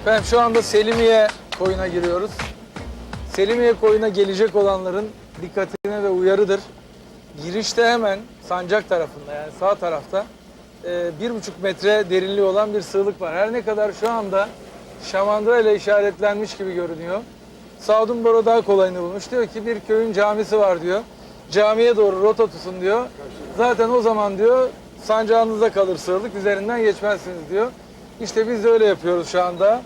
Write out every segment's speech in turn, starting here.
Efendim şu anda Selimiye koyuna giriyoruz. Selimiye koyuna gelecek olanların dikkatine ve uyarıdır. Girişte hemen sancak tarafında yani sağ tarafta e, bir buçuk metre derinliği olan bir sığlık var. Her ne kadar şu anda şamandıra ile işaretlenmiş gibi görünüyor. Sadun Boro daha kolayını bulmuş. Diyor ki bir köyün camisi var diyor. Camiye doğru rota tutun diyor. Zaten o zaman diyor sancağınızda kalır sığlık üzerinden geçmezsiniz diyor. İşte biz de öyle yapıyoruz şu anda.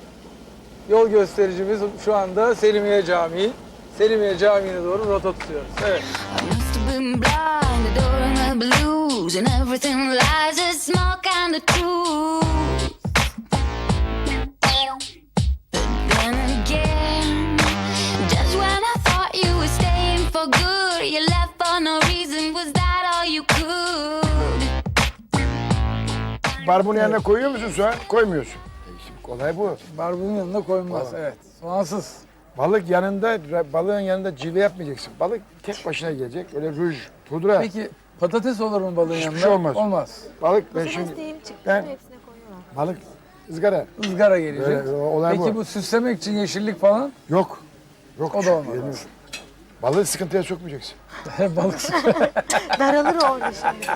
Yol göstericimiz şu anda Selimiye Camii. Selimiye Camii'ne doğru rota tutuyoruz. Evet. You could? Barbunun yanına koyuyor musun soğan? Koymuyorsun. Şimdi kolay bu. Barbunun yanına koyulmaz. Evet. Soğansız. Balık yanında, balığın yanında cilve yapmayacaksın. Balık tek başına gelecek. Öyle ruj, pudra. Peki patates olur mu balığın Hiçbir yanında? şey olmaz. Olmaz. Balık ben Şimdi... isteğim çıktı. Ben- Hepsine koyuyorlar. Balık, ızgara. Izgara gelecek. O- olay Peki bu. bu. süslemek için yeşillik falan Yok. Yok. O da olmaz. Balığı sıkıntıya sokmayacaksın. balık Daralır orada şimdi.